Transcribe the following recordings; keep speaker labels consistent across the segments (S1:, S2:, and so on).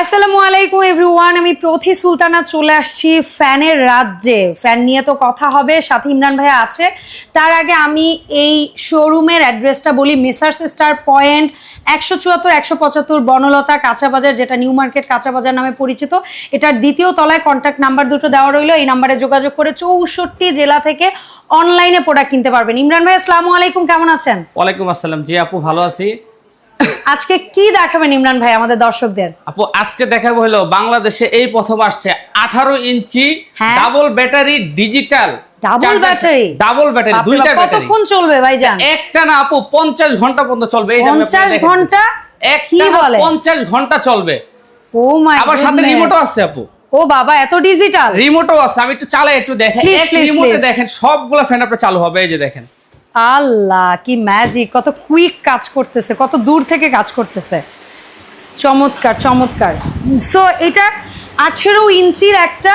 S1: আসসালামু আলাইকুম এভরিওয়ান আমি প্রথি সুলতানা, চলে আসছি ফ্যানের রাজ্যে। ফ্যান নিয়ে তো কথা হবে, সাথে ইমরান ভাই আছে। তার আগে আমি এই শোরুমের অ্যাড্রেসটা বলি মেসার্স স্টার পয়েন্ট একশো চুয়াত্তর, একশো পঁচাত্তর বনলতা কাঁচা বাজার, যেটা নিউ মার্কেট কাঁচা বাজার নামে পরিচিত। এটার দ্বিতীয় তলায় কন্ট্যাক্ট নাম্বার দুটো দেওয়া রইল। এই নাম্বারে যোগাযোগ করে চৌষট্টি জেলা থেকে অনলাইনে প্রোডাক্ট কিনতে পারবেন। ইমরান ভাই, আসসালামু আলাইকুম। কেমন আছেন?
S2: ওয়ালাইকুম আসসালাম। জি আপু, ভালো আছি।
S1: আজকে কি দেখাবেন ইমরান ভাই আমাদের দর্শকদের?
S2: আপু আজকে দেখাবো হলো বাংলাদেশে এই প্রথম আসছে আঠারো inch. Double battery digital
S1: double battery
S2: double battery দুইটা ব্যাটারি
S1: কতক্ষণ চলবে ভাইজান?
S2: একটা না আপু পঞ্চাশ ঘণ্টা পর্যন্ত চলবে এই যে আমি আপনাকে
S1: 50
S2: দেখাচ্ছি।
S1: ঘণ্টা? কি বলে?
S2: পঞ্চাশ ঘণ্টা চলবে।
S1: ও মাই
S2: আবার সাথে রিমোটও আছে আপু।
S1: ও বাবা এত ডিজিটাল
S2: রিমোটও আছে আমি একটু চালাই একটু দেখেন এক রিমোটে দেখেন সবগুলো ফ্যান আপনার চালু হবে এই যে দেখেন।
S1: আল্লাহ কি ম্যাজিক কত কুইক কাজ করতেছে কত দূর থেকে কাজ করতেছে। চমৎকার চমৎকার। সো এটা আঠেরো ইঞ্চির একটা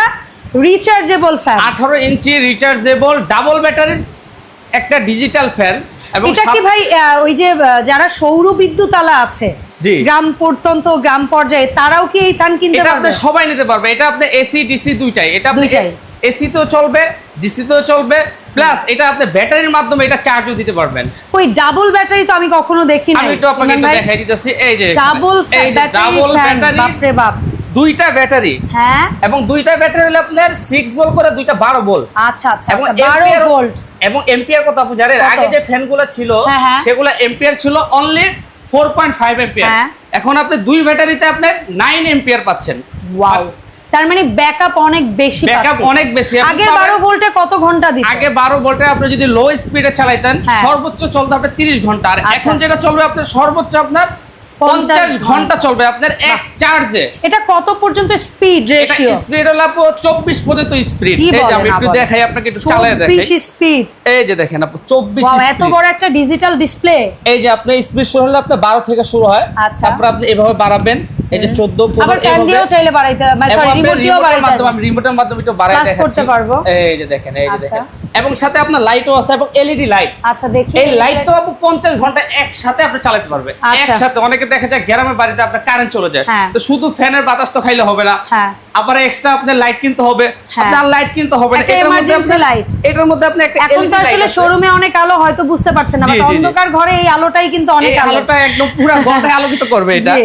S1: রিচার্জেবল ফ্যান
S2: আঠারো ইঞ্চি রিচার্জেবল ডাবল ব্যাটারির একটা ডিজিটাল ফ্যান
S1: এটা কি ভাই ওই যে যারা সৌর বিদ্যুৎ আলা আছে। গ্রাম প্রত্যন্ত গ্রাম পর্যায়ে তারাও কি এই ফ্যান কিনতে পারবে?
S2: আপনি সবাই নিতে পারবে। এটা আপনি এসি ডিসি দুইটাই। এটা আপনি এসি তেও চলবে ডিসি তো চলবে প্লাস এটা আপনি ব্যাটারির মাধ্যমে এটা চার্জও দিতে পারবেন।
S1: ওই ডাবল ব্যাটারি তো আমি কখনো দেখি
S2: আমি একটু আপনাকে একটু দেখাই দিতেছি এই যে
S1: ডাবল ব্যাটারি
S2: ডাবল ব্যাটারি
S1: বাপরে বাপ।
S2: দুইটা ব্যাটারি
S1: হ্যাঁ।
S2: এবং দুইটা ব্যাটারি হলে আপনার সিক্স বল করে দুইটা বারো বল
S1: আচ্ছা আচ্ছা
S2: এবং
S1: আচ্ছা বারো
S2: ampere-
S1: ভোল্ট
S2: এবং এম্পিয়ার কত আপনি জানেন
S1: কত?
S2: আগে যে ফ্যানগুলো ছিল
S1: হ্যাঁ, হ্যাঁ।
S2: সেগুলো এম্পিয়ার ছিল only four point five ampere. এখন আপনি দুই ব্যাটারিতে আপনি নাইন এম্পিয়ার পাচ্ছেন।
S1: ওয়াও তার মানে ব্যাকআপ অনেক বেশি
S2: ব্যাকআপ অনেক বেশি।
S1: আগে
S2: পাবেন-
S1: বারো ভোল্টে কত ঘণ্টা দিত?
S2: আগে বারো ভোল্টে আপনি যদি লো স্পিডে চালাইতেন
S1: হ্যাঁ।
S2: সর্বোচ্চ চলতে আপনার তিরিশ ঘণ্টা। আর
S1: আচ্ছা।
S2: এখন যেটা চলবে আপনার সর্বোচ্চ আপনার
S1: পঞ্চাশ
S2: পঞ্চাশ ঘণ্টা। চলবে আপনার এক চার্জে
S1: এটা কত পর্যন্ত স্পিড
S2: এটা
S1: রেশিও
S2: স্পিড হলো আপু চব্বিশ পর্যন্ত স্পিড এই যে আমি একটু দেখাই আপনাকে একটু চালায় দেখাই।
S1: 24 স্পিড
S2: এই যে দেখেন আপু চব্বিশ
S1: এত বড় একটা ডিজিটাল ডিসপ্লে
S2: এই যে আপনি স্পিড শুরু হলে আপনার বারো থেকে শুরু হয়।
S1: আচ্ছা।
S2: তারপর আপনি এভাবে বাড়াবেন। এই যে চোদ্দ
S1: আবার ফ্যান দিয়েও চাইলে বাড়াইতে মানে সরি
S2: আপনি
S1: রিমোট দিয়েও বাড়াইতে
S2: মাধ্যমে আমি রিমোটের মাধ্যমে একটু বাড়াই দেখাচ্ছি
S1: করতে পারব।
S2: এই যে দেখেন এই যে
S1: আচ্ছা।
S2: দেখেন এবং সাথে আপনার লাইটও আছে এবং এলইডি লাইট
S1: আচ্ছা দেখি
S2: এই লাইট তো আপু পঞ্চাশ ঘণ্টা একসাথে আপনি চালাতে পারবে
S1: আচ্ছা।
S2: একসাথে অনেকে দেখা যায় গ্রামের বাড়িতে আপনার কারেন্ট চলে যায়
S1: হ্যাঁ।
S2: তো শুধু ফ্যানের বাতাস তো খাইলে হবে না
S1: হ্যাঁ
S2: আবার এক্সট্রা আপনার লাইট কিনতে হবে
S1: হ্যাঁ।
S2: আপনার লাইট কিনতে হবে না এটার মধ্যে আপনার
S1: light।
S2: এটার মধ্যে আপনি একটা
S1: এখন তো আসলে শোরুমে অনেক আলো হয়তো বুঝতে পারছেন না বাট। অন্ধকার ঘরে এই আলোটাই কিন্তু অনেক আলো
S2: আলোটা একদম পুরো ঘরটাই আলোকিত করবে এটা।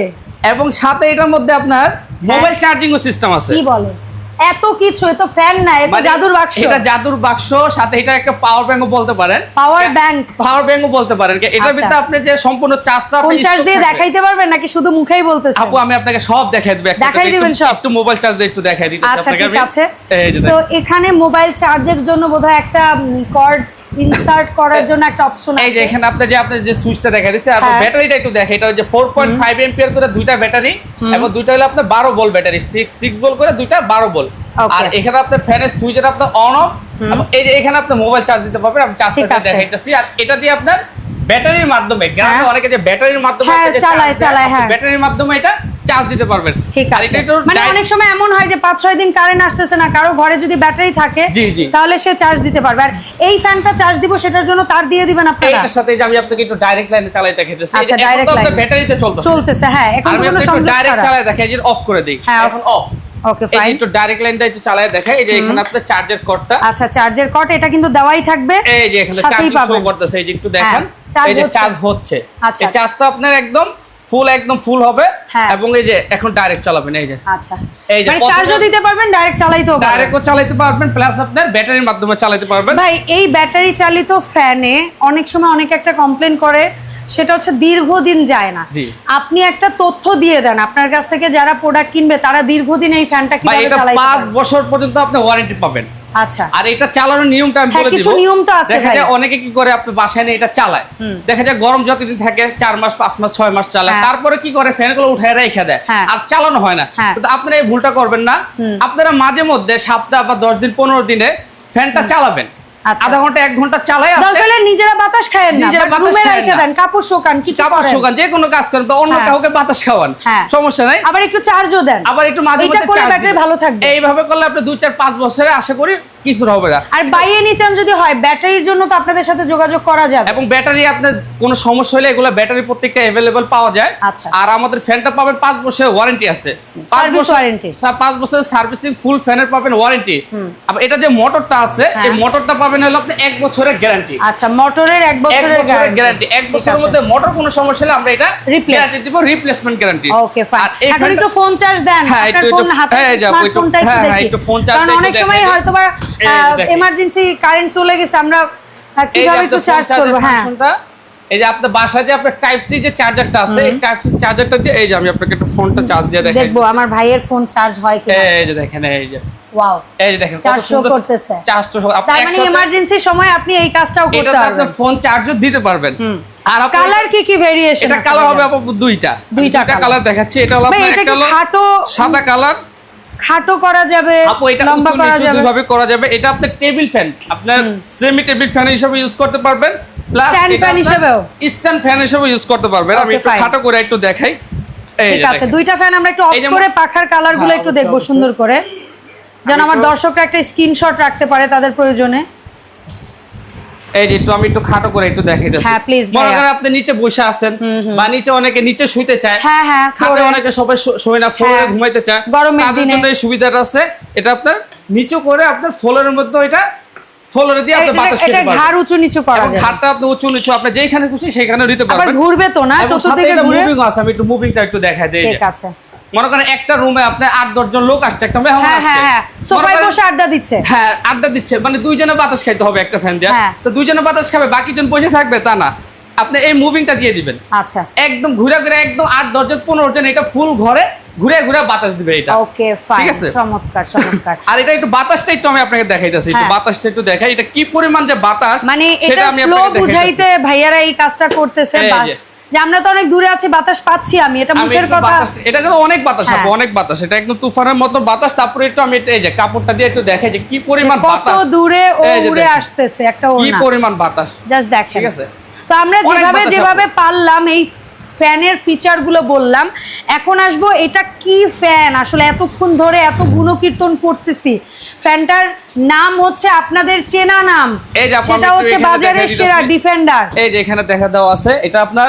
S2: এবং সাথে এটার মধ্যে আপনার মোবাইল চার্জিং ও সিস্টেম আছে।
S1: কি বলে এত কিছু এ তো ফ্যান না এ তো
S2: মানে
S1: জাদুর বাক্স।
S2: এটা জাদুর বাক্স সাথে এটা একটা পাওয়ার ব্যাংকও বলতে পারেন।
S1: পাওয়ার ব্যাংক
S2: পাওয়ার ব্যাংকও বলতে পারেন। এটার
S1: আচ্ছা।
S2: ভিতরে আপনি যে সম্পূর্ণ চার্জটা
S1: কোন চার্জ দিয়ে দেখাইতে পারবেন নাকি শুধু মুখেই বলতেছেন?
S2: আপু আমি আপনাকে সব দেখাই দেব একটা
S1: দেখাই দিবেন সব?
S2: একটু মোবাইল চার্জ দিয়ে একটু দেখাই দিতে
S1: আচ্ছা ঠিক আছে। তো এখানে মোবাইল চার্জের জন্য বোধহয় একটা কর্ড ইনসার্ট করার জন্য একটা অপশন আছে
S2: এই যে এখানে আপনি যে আপনি যে সুইচটা দেখা দিচ্ছে আর। ব্যাটারিটা একটু দেখে এটা হচ্ছে 4.5 এম্পিয়ার করে দুইটা ব্যাটারি এবং দুইটা হলো আপনার 12 ভোল্ট ব্যাটারি 6 6 ভোল্ট করে দুইটা 12 ভোল্ট আর এখানে আপনার ফ্যানের সুইচের আপনার অন অফ এবং এই যে এখানে আপনি মোবাইল চার্জ দিতে পারবেন আমি চার্জটা
S1: আছে।
S2: দেখাইতেছি আর এটা দিয়ে আপনার ব্যাটারির মাধ্যমে গ্রামে
S1: হ্যাঁ।
S2: অনেকে যে ব্যাটারির মাধ্যমে
S1: হ্যাঁ, চালায়, চালায়, হ্যাঁ।
S2: ব্যাটারির মাধ্যমে এটা চার্জ দিতে পারবেন।
S1: ঠিক আছে। মানে অনেক সময় এমন হয় যে পাঁচ ছয় দিন কারেন্ট আসতেছে না কারও ঘরে যদি ব্যাটারি থাকে। তাহলে সে চার্জ দিতে পারবে। আর এই ফ্যানটা চার্জ দিব সেটার জন্য তার দিয়ে দিবেন আপনারা।
S2: এইটার সাথে যে আমি আপনাকে একটু ডাইরেক্ট লাইনে চালাই দেখাইতেছি
S1: আচ্ছা, line।
S2: ব্যাটারিতে চলতেছে।
S1: চলতেছে হ্যাঁ এখন কোনো সংযোগ
S2: ডাইরেক্ট চালাই দেখাই যে অফ করে দিই।
S1: হ্যাঁ,
S2: এখন অফ
S1: ওকে ফাইন
S2: একটু ডাইরেক্ট লাইনটা একটু চালায় দেখাই এই যে এখানে আপনার চার্জের কর্ডটা
S1: আচ্ছা চার্জের এটা কিন্তু দেওয়াই থাকবে
S2: এই যে এখানে চার্জ শো করতেছে এই যে একটু দেখেন
S1: হ্যাঁ,
S2: এই যে চার্জ হচ্ছে।
S1: আচ্ছা।
S2: এই চার্জটা আপনার একদম ফুল একদম ফুল হবে
S1: হ্যাঁ।
S2: এবং এই যে এখন ডাইরেক্ট চালাবেন এই যে।
S1: আচ্ছা।
S2: এই যে
S1: মানে চার্জও দিতে পারবেন ডাইরেক্ট চালাইতেও পারবেন।
S2: ডাইরেক্টও চালাতে পারবেন প্লাস আপনার ব্যাটারির মাধ্যমে চালাতে পারবেন।
S1: ভাই এই ব্যাটারি চালিত ফ্যানে অনেক সময় অনেকে একটা কমপ্লেন করে সেটা হচ্ছে দীর্ঘদিন যায় না। আপনি একটা তথ্য দিয়ে দেন আপনার কাছ থেকে যারা প্রোডাক্ট কিনবে তারা দীর্ঘদিন এই ফ্যানটা কীভাবে চালাইতে
S2: পাঁচ
S1: পারবে?
S2: বছর পর্যন্ত আপনি ওয়ারেন্টি পাবেন।
S1: আচ্ছা।
S2: আর এটা চালানোর নিয়মটা আমি
S1: হ্যাঁ,
S2: বলে দিব।
S1: কিছু নিয়ম তো আছে
S2: দেখা যায় অনেকে কি করে আপনি বাসায় নিয়ে এটা চালায়। দেখা যায় গরম যতদিন থাকে চার মাস পাঁচ মাস ছয় মাস চালায়।
S1: হ্যাঁ।
S2: তারপরে কি করে ফ্যানগুলো উঠে রেখে দেয়।
S1: হ্যাঁ।
S2: আর চালানো হয় না। কিন্তু আপনারা এই ভুলটা করবেন না। আপনারা মাঝে মধ্যে সপ্তাহ বা দশ দিন পনেরো দিনে ফ্যানটা চালাবেন। আধা ঘণ্টা এক ঘণ্টা চালাই
S1: দরকার নিজেরা বাতাস খায়েন না
S2: নিজেরা বাতাস খায়েন
S1: দেন কাপড় শোকান কিছু
S2: কাপড় শোকান যে কোনো কাজ করেন বা অন্য
S1: হ্যাঁ।
S2: কাউকে বাতাস খাওয়ান
S1: হ্যাঁ।
S2: সমস্যা নাই।
S1: আবার একটু চার্জও দেন।
S2: আবার একটু মাঝে
S1: মাঝে
S2: দিবেন।
S1: ভালো থাকবে।
S2: এইভাবে করলে আপনি দুই চার পাঁচ বছরে আশা করি কিছু হবে না।
S1: আর বাই এনি চান্স যদি হয় ব্যাটারির জন্য তো আপনাদের সাথে যোগাযোগ করা যাবে।
S2: এবং ব্যাটারি আপনার কোনো সমস্যা হলে এগুলো ব্যাটারি প্রত্যেকটা অ্যাভেলেবল পাওয়া যায়।
S1: আচ্ছা।
S2: আর আমাদের ফ্যানটা পাবেন পাঁচ বছরের ওয়ারেন্টি আছে। পাঁচ
S1: Service
S2: বছর
S1: warranty।
S2: স্যার, পাঁচ বছরের সার্ভিসিং ফুল ফ্যানের পাবেন ওয়ারেন্টি আবার এটা যে মোটরটা আছে এই
S1: হ্যাঁ।
S2: মোটরটা পাবেন হলো আপনি এক বছরের গ্যারান্টি
S1: আচ্ছা মোটরের এক
S2: এক
S1: বছরের
S2: বছরের গ্যারান্টি এক
S1: ঠিক
S2: বছরের মধ্যে মোটর কোনো সমস্যা হলে আমরা এটা। গ্যারান্টি দিব রিপ্লেসমেন্ট গ্যারান্টি
S1: ওকে ফাইন এখন একটু ফোন চার্জ দেন।
S2: হ্যাঁ,
S1: আপনার ফোন হাতে
S2: হ্যাঁ,
S1: স্মার্টফোনটা একটু
S2: হ্যাঁ, হ্যাঁ,
S1: দেখি।
S2: একটু charge
S1: কারণ অনেক সময়
S2: দেখাই।
S1: এমার্জেন্সি কারেন্ট চলে গেছে আমরা কীভাবে একটু চার্জ করব? হ্যাঁ।
S2: এই যে আপনার বাসায় যে আপনার টাইপ সি যে চার্জারটা আছে এই চার্জারটা দিয়ে এই যে আমি আপনাকে একটু ফোনটা চার্জ দিয়ে দেখাই।
S1: দেখব আমার ভাইয়ের ফোন চার্জ হয় কিনা।
S2: এই যে দেখেন এই যে।
S1: ওয়াও
S2: এই যে দেখেন কত
S1: 400
S2: সুন্দর
S1: করতেছে।
S2: 400 আপনি
S1: মানে সময় আপনি এই কাজটাও করতে
S2: এটাতে আপনি ফোন চার্জও দিতে পারবেন। আর
S1: কালার কি কি ভেরিয়েশন
S2: এটা কালার হবে আপু দুইটা।
S1: দুইটা
S2: দুইটা কালার দেখাচ্ছি এটা হলো আপনার একটা হলো সাদা কালার
S1: খাটো করা যাবে
S2: আপু এটা
S1: লম্বা করা যাবে।
S2: দুইভাবে করা যাবে। এটা আপনার টেবিল ফ্যান আপনার সেমি টেবিল ফ্যান হিসেবে ইউজ করতে পারবেন। প্লাস
S1: স্ট্যান্ড ফ্যান হিসেবেও?
S2: স্ট্যান্ড ফ্যান হিসেবে ইউজ করতে পারবেন। আমি একটু খাটো করে একটু দেখাই।
S1: ঠিক আছে দুইটা ফ্যান আমরা একটু অফ করে পাখার কালারগুলো
S2: হ্যাঁ,
S1: একটু দেখব সুন্দর করে। যেন আমার দর্শকরা একটা স্ক্রিনশট রাখতে পারে তাদের প্রয়োজনে।
S2: এই যে আমি একটু খাটো করে একটু
S1: হ্যাঁ,
S2: মনে করেন আপনি নিচে বসে আছেন বা নিচে অনেকে নিচে শুইতে চায়।
S1: হ্যাঁ, হ্যাঁ,
S2: খাটে অনেকে সবাই শোয় না ফ্লোরে ঘুমাইতে চায়।
S1: গরমের
S2: তাদের জন্য এই সুবিধাটা আছে। এটা আপনার নিচু করে আপনার ফ্লোরের মধ্যে এটা ফ্লোরে দিয়ে আপনি বাতাস
S1: ঘাড় উঁচু নিচু করা
S2: এবং খাটটা আপনি উঁচু নিচু আপনি যেখানে খুশি সেখানে
S1: আবার
S2: পারবেন।
S1: ঘুরবে তো না চতুর্দিকে ঘুরে।
S2: মুভিং আছে আমি একটু মুভিংটা একটু দেখাই দিই
S1: ঠিক আছে।
S2: মনে করেন একটা রুমে আপনার আট দশ জন লোক আসছে একটা মেহমান
S1: হ্যাঁ
S2: আসছে।
S1: হ্যাঁ হ্যাঁ। সোফায় বসে আড্ডা দিচ্ছে।
S2: হ্যাঁ আড্ডা দিচ্ছে। মানে দুইজনে বাতাস খাইতে হবে একটা ফ্যান দিয়ে। তো দুইজনে বাতাস খাবে বাকি জন বসে থাকবে তা না। আপনি এই মুভিংটা দিয়ে দিবেন।
S1: আচ্ছা।
S2: একদম ঘুরে ঘুরে একদম আট দশজন পনেরো জন এটা ফুল ঘরে ঘুরে ঘুরে বাতাস দিবে এটা।
S1: ওকে ফাইন
S2: ঠিক আছে?
S1: চমৎকার চমৎকার।
S2: আর এটা একটু বাতাসটা একটু আমি আপনাকে দেখাইতেছি একটু। বাতাসটা একটু দেখাই। এটা কি পরিমাণ যে বাতাস
S1: মানে এটা
S2: আমি আপনাকে দেখাইতেছি।
S1: বুঝাইতে ভাইয়ারা এই কাজটা করতেছে
S2: যে।
S1: আমরা তো অনেক দূরে আছি বাতাস পাচ্ছি আমি এটা মুখের কথা।
S2: এটা কিন্তু অনেক বাতাস
S1: হ্যাঁ।
S2: অনেক বাতাস। এটা একদম তুফানের মতো বাতাস তারপরে একটু আমি এই যে কাপড়টা দিয়ে একটু দেখাই যে কি পরিমাণ
S1: কত দূরে ও উড়ে আসতেছে একটা
S2: কি পরিমাণ বাতাস।
S1: জাস্ট দেখেন।
S2: ঠিক আছে?
S1: তো আমরা যেভাবে যেভাবে পারলাম এই ফ্যানের বললাম এখন আসব এটা কি ফ্যান? আসলে এতক্ষণ ধরে এত গুণকীর্তন করতেছি। ফ্যানটার নাম হচ্ছে আপনাদের চেনা নাম।
S2: এই যে আপু,
S1: সেটা হচ্ছে বাজারের সেরা ডিফেন্ডার
S2: এই যে এখানে দেখা দেওয়া আছে এটা আপনার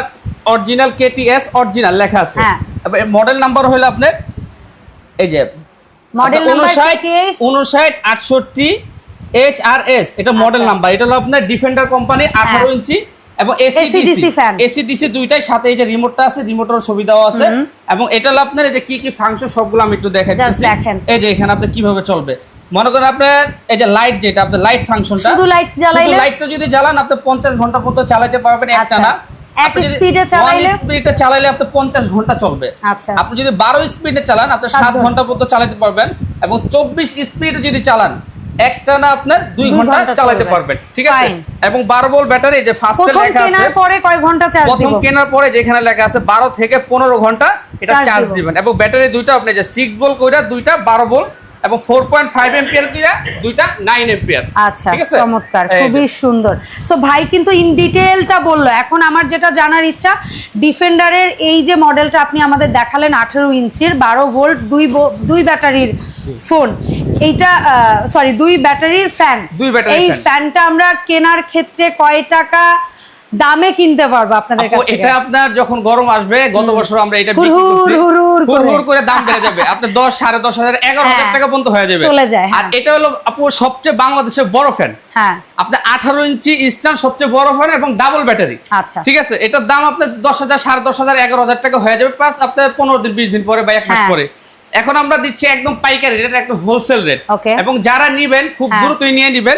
S2: অরিজিনাল কেটিএস অরিজিনাল লেখা আছে
S1: হ্যাঁ।
S2: মডেল নাম্বার হলো আপনার এই যে
S1: মডেল নাম্বার KTS
S2: উনষাট আটষট্টি এইচ আর এস এটা মডেল
S1: আচ্ছা।
S2: নাম্বার এটা হলো আপনার ডিফেন্ডার কোম্পানি আঠারো ইঞ্চি এবং AC
S1: AC/DC
S2: DC
S1: fan।
S2: AC DC দুইটাই সাথে এই যে রিমোটটা আছে রিমোটের সুবিধাও আছে এবং এটা হলো আপনার এই যে কি কি ফাংশন সবগুলো আমি একটু দেখাই
S1: দেখেন।
S2: এই যে এখানে আপনি কীভাবে চলবে মনে করেন আপনার এই যে লাইট যেটা আপনার লাইট ফাংশনটা
S1: শুধু light জ্বালাইলে?
S2: লাইটটা যদি জ্বালান আপনি পঞ্চাশ ঘণ্টা পর্যন্ত চালাতে পারবেন
S1: আচ্ছা।
S2: না
S1: এক speed এ চালাইলে?
S2: স্পিডে চালাইলে আপনি পঞ্চাশ ঘণ্টা চলবে
S1: আচ্ছা।
S2: আপনি যদি বারো স্পিডে চালান আপনি
S1: সাত
S2: সাত
S1: ঘণ্টা।
S2: ঘণ্টা পর্যন্ত চালাতে পারবেন এবং চব্বিশ স্পিডে যদি চালান একটা না আপনার
S1: ঘণ্টা
S2: চালাতে পারবেন ঠিক আছে এবং ভোল্ট ব্যাটারি যে ফার্স্টে লেখা আছে
S1: কেনার পরে কয় ঘণ্টা চার্জ
S2: প্রথম কেনার পরে যেখানে লেখা আছে বারো থেকে পনেরো ঘণ্টা এটা চার্জ দিবেন এবং ব্যাটারি দুইটা আপনি যে সিক্স ভোল্ট কইরা দুইটা বারো ভোল্ট এবং ফোর পয়েন্ট ফাইভ এম্পিয়ার কিরা দুইটা নাইন এম্পিয়ার
S1: আচ্ছা চমৎকার খুবই সুন্দর। সো ভাই কিন্তু ইন ডিটেলটা বলল। এখন আমার যেটা জানার ইচ্ছা ডিফেন্ডারের এই যে মডেলটা আপনি আমাদের দেখালেন আঠেরো ইঞ্চির বারো ভোল্ট দুই দুই ব্যাটারির ফোন এইটা সরি দুই ব্যাটারির ফ্যান
S2: দুই
S1: এই ফ্যানটা আমরা কেনার ক্ষেত্রে কয় টাকা দামে কিনতে পারব আপনাদের
S2: আপু,
S1: কাছ
S2: এটা আপনার যখন গরম আসবে গত বছর আমরা এটা বিক্রি করছি।
S1: হুড়হুড় করে।
S2: দাম বেড়ে যাবে। দশ সাড়ে দশ হাজার এগারো হাজার
S1: হ্যাঁ,
S2: টাকা পর্যন্ত হয়ে যাবে।
S1: চলে যায়,
S2: আর
S1: হ্যাঁ।
S2: এটা হলো আপু সবচেয়ে বাংলাদেশের বড় ফ্যান
S1: হ্যাঁ।
S2: আপনার আঠারো ইঞ্চি ইস্টার্ন সবচেয়ে বড় ফ্যান এবং ডাবল ব্যাটারি
S1: আচ্ছা।
S2: ঠিক আছে? এটার দাম আপনার দশ হাজার সাড়ে দশ হাজার এগারো হাজার টাকা হয়ে যাবে। প্লাস আপনার পনেরো দিন বিশ দিন পরে বা এক মাস
S1: হ্যাঁ।
S2: পরে। এখন আমরা দিচ্ছি একদম পাইকারি রেট একদম হোলসেল রেট এবং যারা নিবেন খুব
S1: হ্যাঁ।
S2: দ্রুতই নিয়ে নিবেন।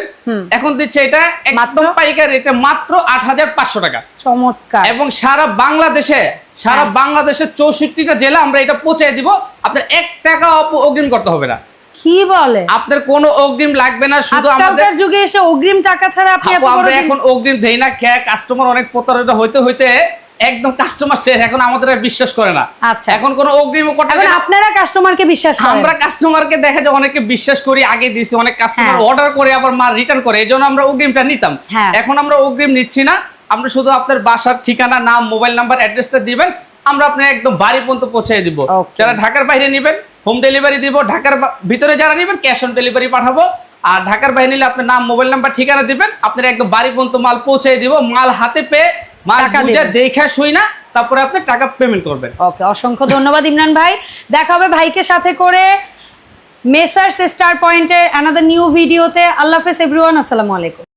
S2: এখন দিচ্ছে এটা একদম পাইকারি রেটে মাত্র আট হাজার পাঁচশো টাকা।
S1: চমৎকার।
S2: এবং সারা বাংলাদেশে সারা
S1: হ্যাঁ।
S2: বাংলাদেশের চৌষট্টিটা জেলা আমরা এটা পৌঁছে দিব। আপনার এক টাকা অগ্রিম করতে হবে না।
S1: কি বলে?
S2: আপনার কোনো অগ্রিম লাগবে না শুধু আমাদের
S1: যুগে এসে অগ্রিম টাকা ছাড়া আপনি
S2: আমরা এখন অগ্রিম দেই না কে কাস্টমার অনেক প্রতারিত হইতে হইতে একদম কাস্টমার শেষ এখন আমাদের বিশ্বাস করে না
S1: আচ্ছা।
S2: এখন কোনো অগ্রিম
S1: এখন। আপনারা কাস্টমারকে বিশ্বাস করেন
S2: আমরা কাস্টমারকে দেখা যায় অনেকে বিশ্বাস করি আগে দিছি অনেক কাস্টমার
S1: হ্যাঁ।
S2: অর্ডার করে আবার মাল রিটার্ন করে এই আমরা অগ্রিমটা নিতাম
S1: হ্যাঁ।
S2: এখন আমরা অগ্রিম নিচ্ছি না আমরা শুধু আপনার বাসার ঠিকানা নাম মোবাইল নাম্বার অ্যাড্রেসটা দিবেন আমরা আপনার একদম বাড়ি পর্যন্ত পৌঁছে দিব যারা ঢাকার বাইরে নেবেন হোম ডেলিভারি দিব ঢাকার ভিতরে যারা নেবেন ক্যাশ অন ডেলিভারি পাঠাবো আর ঢাকার বাইরে নিলে আপনার নাম মোবাইল নাম্বার ঠিকানা দিবেন আপনার একদম বাড়ি পর্যন্ত মাল পৌঁছে দিব মাল হাতে পেয়ে মাল বুঝে। শুই না তারপরে আপনি টাকা পেমেন্ট করবেন।
S1: ওকে অসংখ্য ধন্যবাদ ইমরান ভাই। দেখা হবে ভাইকে সাথে করে মেসার্স স্টার পয়েন্টের অ্যানাদার নিউ ভিডিওতে আল্লাহ হাফেজ এভরিওয়ান আসসালামু আলাইকুম।